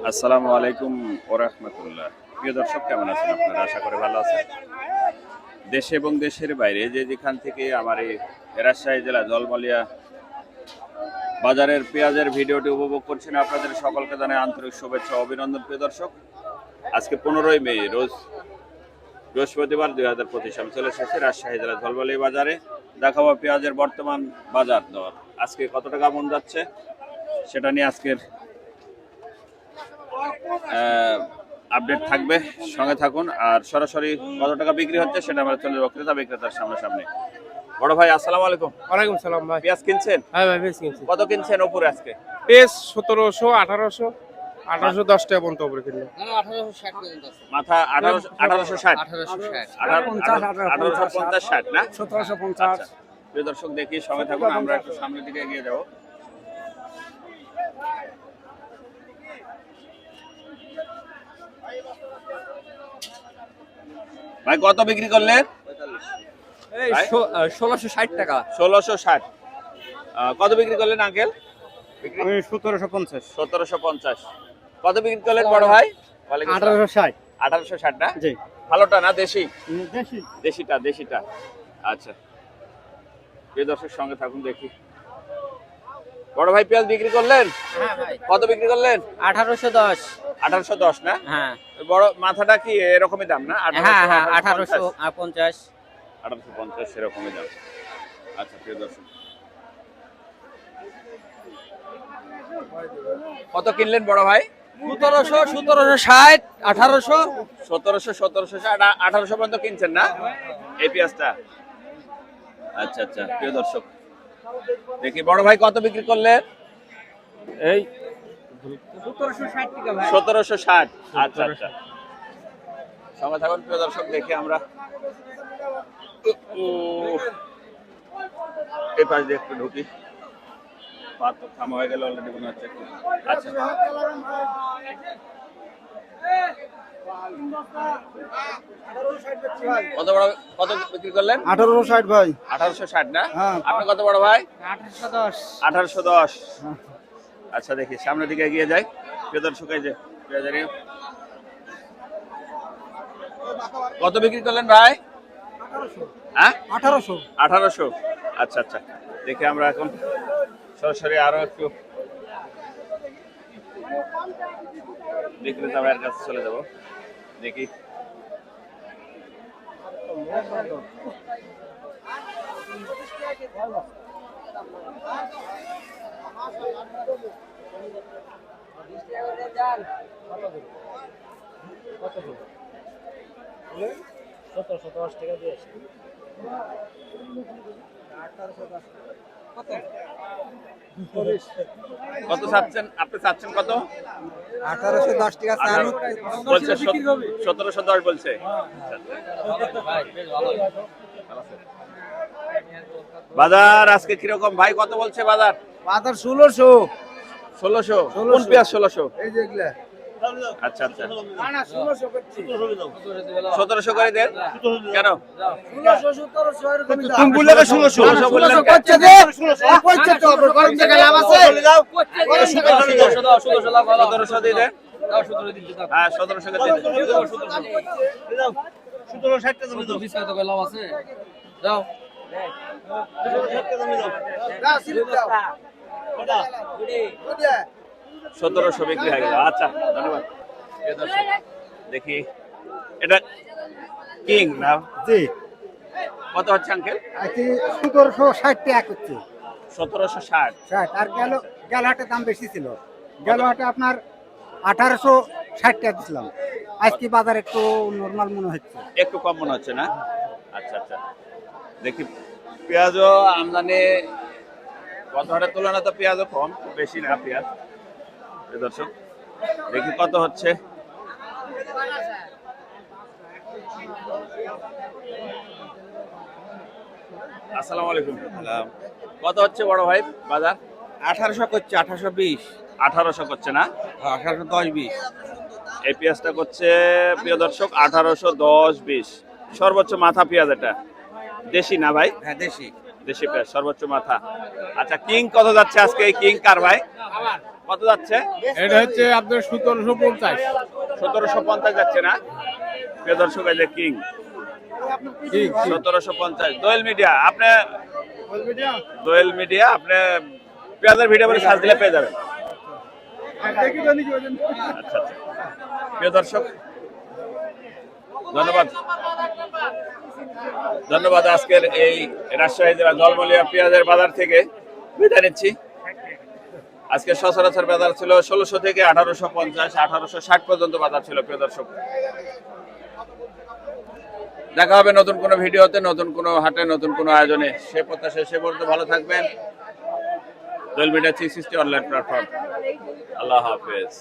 আসসালামু আলাইকুম ওরহমতুল্লাহ প্রিয় দর্শক, কেমন আছেন আপনারা? আশা করে ভালো আছেন। দেশে এবং দেশের বাইরে যে যেখান থেকে আমার এই রাজশাহী জেলা জলমলিয়া বাজারের পেঁয়াজের ভিডিওটি উপভোগ করছেন, আপনাদের সকলকে জানাই আন্তরিক শুভেচ্ছা অভিনন্দন। প্রিয় দর্শক, আজকে পনেরোই মে, রোজ বৃহস্পতিবার দুই হাজার পঁচিশ সাল চলে এসেছে রাজশাহী জেলা জলমলিয়া বাজারে। দেখাবো পেঁয়াজের বর্তমান বাজার দর। আজকে কত টাকা মন যাচ্ছে সেটা নিয়ে আজকের আপডেট থাকবে সঙ্গে থাকুন। আর সরাসরি কত টাকা বিক্রি হচ্ছে সেটা আমরা চলে যাব ক্রেতা বিক্রেতার সামনাসামনি। বড় ভাই আসসালামু আলাইকুম। ওয়ালাইকুম সালাম ভাই। পেঁয়াজ কিনছেন? হ্যাঁ ভাই বেশ কিনছি। কত কিনছেন ওপরে আজকে? পেস সতেরোশো আঠারোশো আঠারোশো দশ টাকা পর্যন্ত উপরে কিনলো মাথা আঠারোশো আঠারোশো ষাট। আঠারোশো পঞ্চাশ ষাট না? সতেরোশো পঞ্চাশ। আচ্ছা। প্রিয় দর্শক দেখি সঙ্গে থাকুন আমরা একটু সামনের দিকে এগিয়ে যাব। ভাই কত বিক্রি করলেন ভাই? ষোলোশো ষাট টাকা। ষোলোশো ষাট। কত বিক্রি করলেন আঙ্কেল? আমি সতেরোশো পঞ্চাশ। সতেরোশো পঞ্চাশ। কত বিক্রি করলেন বড় ভাই? আঠারোশো ষাট। আঠারোশো ষাট না? জি। ভালোটা না দেশি? দেশি। দেশিটা দেশিটা। আচ্ছা। প্রিয় দর্শক সঙ্গে থাকুন দেখি। বড় ভাই পেঁয়াজ বিক্রি করলেন? কত বিক্রি করলেন? আঠারোশো দশ। আঠারোশো দশ না? হ্যাঁ। বড় মাথাটা কি এরকমই দাম না? হ্যাঁ হ্যাঁ আঠারোশো পঞ্চাশ? আঠারোশো পঞ্চাশ। সেরকমই দাম। আচ্ছা প্রিয় দর্শক। কত কিনলেন বড় ভাই? সতেরোশো সতেরোশো ষাট আঠারোশো। সতেরোশো সতেরোশো আঠারোশো পর্যন্ত কিনছেন না? এই পেঁয়াজটা? আচ্ছা আচ্ছা প্রিয় দর্শক। দেখি বড় ভাই কত বিক্রি করলেন? এই সতেরোশো ষাট আচ্ছা আচ্ছা। সঙ্গে থাকুন প্রিয় দর্শক দেখি আমরা। এই পাশ দিয়ে একটু ঢুকি। পাত থামা হয়ে গেল অলরেডি মনে হচ্ছে আচ্ছা। কত বড় কত বিক্রি করলেন? আঠারোশো ষাট ভাই। আঠারোশো ষাট না? হ্যাঁ। আপনি কত বড় ভাই? আঠারোশো দশ। আঠারোশো দশ। আচ্ছা দেখি সামনের দিকে এগিয়ে যাই। প্রিয় দর্শক এই যে কত বিক্রি করলেন ভাই? হ্যাঁ? আঠারোশো। আঠারোশো। আচ্ছা আচ্ছা দেখি আমরা এখন সরাসরি আরও একটু বিক্রেতা ভাইয়ের কাছে চলে যাব। দেখি। কত চাচ্ছেন? আপনি চাচ্ছেন কত? আঠারোশো দশ টাকা বলছে সতেরোশো দশ বলছে। বাজার আজকে কীরকম? ভাই কত বলছে বাজার? বাজার ষোলোশো। ষোলোশো কোন পেঁয়াজ ষোলোশো আচ্ছা আচ্ছা সতেরোশো করে দেন কেন সতেরোশো এরকম তুমি বললে তো 1600 1600 বললেন কেন? করছে যে করছে তো গরম থেকে লাভ আছে সতেরোশো দিয়ে দেন হ্যাঁ সতেরোশো দিয়ে দেন দাও, সিলিপ দাও। সতেরোশো বিক্রি হয়ে গেল। আচ্ছা ধন্যবাদ। দেখি। এটা কিং না? জি। কত হচ্ছে আঙ্কেল? সতেরোশো ষাট টাকা করছে। সতেরোশো ষাট। ষাট। আর গেল গেল হাটে দাম বেশি ছিল। গেল হাটে আপনার আঠারোশো ষাট টাকা দিছিলাম। আজকে বাজার একটু নর্মাল মনে হচ্ছে। একটু কম মনে হচ্ছে না? আচ্ছা আচ্ছা। দেখি পেঁয়াজও আমদানি গত হাটের তুলনায় তো পেঁয়াজও কম বেশি না পেঁয়াজ। দর্শক দেখি কত হচ্ছে। আসসালামু আলাইকুম। কত হচ্ছে বড় ভাই বাজার? আঠারোশো করছে আঠারোশো বিশ। আঠারোশো করছে না? আঠারোশো দশ বিশ। এই পেঁয়াজটা করছে প্রিয় দর্শক আঠারোশো দশ বিশ। সর্বোচ্চ মাথা পেঁয়াজ এটা। দেশি না ভাই? হ্যাঁ দেশি। দেশি পেঁয়াজ সর্বোচ্চ মাথা। আচ্ছা কিং কত যাচ্ছে আজকে এই কিং কার ভাই? কত যাচ্ছে? এটা হচ্ছে আপনার সতেরোশো পঞ্চাশ। সতেরোশো পঞ্চাশ যাচ্ছে না? প্রিয় দর্শক এই যে কিং। সতেরোশো পঞ্চাশ। দোয়েল মিডিয়া আপনি দোয়েল মিডিয়া? আপনি পেঁয়াজের ভিডিও বলে সাজ দিলে পেয়ে যাবেন। আচ্ছা আচ্ছা। প্রিয় দর্শক ধন্যবাদ। ধন্যবাদ আজকের এই রাজশাহী জেলা জলমলিয়া পেঁয়াজের বাজার থেকে বিদায় নিচ্ছি। আজকে সচরাচর বাজার ছিল ষোলোশো থেকে আঠারোশো পঞ্চাশ, আঠারোশো ষাট পর্যন্ত বাজার ছিল প্রিয় দর্শক। দেখা হবে নতুন কোনো ভিডিওতে, নতুন কোনো হাটে, নতুন কোনো আয়োজনে। সে প্রত্যাশা, সে পর্যন্ত ভালো থাকবেন। Media three sixty online platform. আল্লাহ হাফেজ।